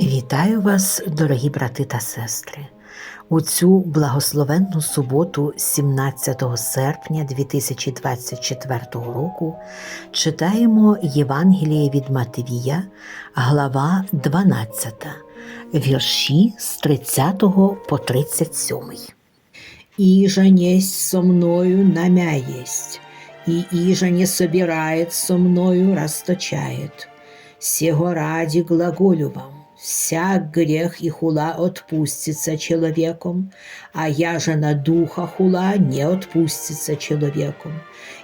Вітаю вас, дорогі брати та сестри. У цю благословенну суботу, 17 серпня 2024 року, читаємо Євангеліє від Матвія, глава 12, вірші з 30 по 37. «Иже несть со мною намя есть, и иже не со мною расточает. Сего ради глаголю вам, всяк грех и хула отпустится человеком, а я же на духа хула не отпустится человеком.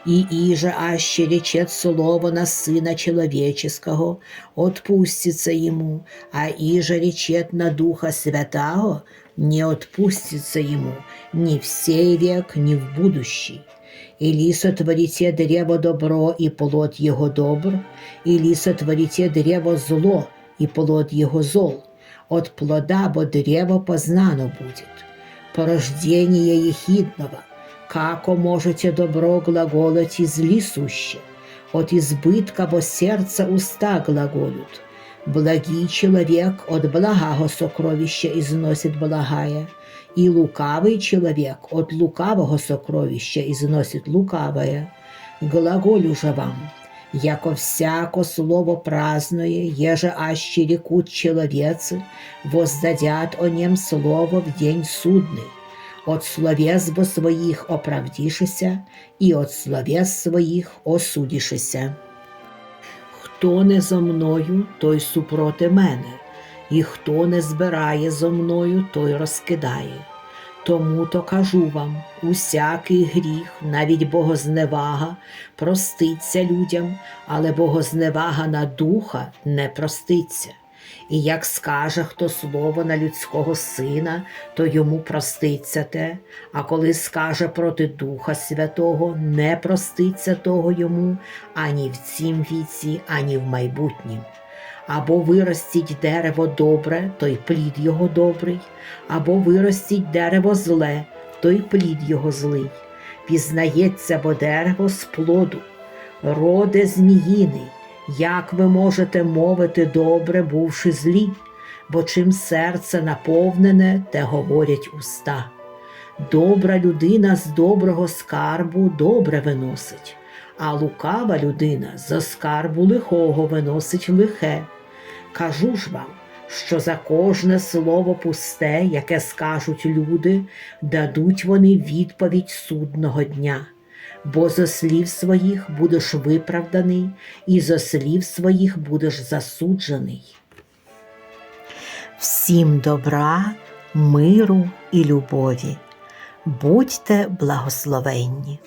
И иже аще речет слово на Сына Человеческого, отпустится ему, а иже речет на Духа Святаго, не отпустится ему ни в сей век, ни в будущий. Или сотворите древо добро, и плод его добр, или сотворите древо зло, и плод его зол. От плода бо древо познано будет. Порождение ехидного, како можете добро глаголать и зли суще, от избытка бо сердца уста глаголют. Благий человек от благого сокровища износит благая, и лукавый человек от лукавого сокровища износит лукавое. Глаголю же вам, яко всяко слово праздное, еже аще рекут человецы, воздадят о нем слово в день судный. От словес бо своих оправдишися, и от словес своих осудишися. Хто не зо мною, той супроти мене, і хто не збирає зо мною, той розкидає. Тому то кажу вам, усякий гріх, навіть богозневага, проститься людям, але богозневага на духа не проститься. І як скаже хто слово на людського сина, то йому проститься те, а коли скаже проти Духа Святого, не проститься того йому ані в цім віці, ані в майбутнім. Або виростіть дерево добре, то й плід його добрий, або виростіть дерево зле, то й плід його злий. Пізнається бо дерево з плоду, роде зміїний, як ви можете мовити добре, бувши злі, бо чим серце наповнене, те говорять уста. Добра людина з доброго скарбу добре виносить, а лукава людина з скарбу лихого виносить лихе. Кажу ж вам, що за кожне слово пусте, яке скажуть люди, дадуть вони відповідь судного дня. Бо зо слів своїх будеш виправданий, і зо слів своїх будеш засуджений. Всім добра, миру і любові. Будьте благословенні.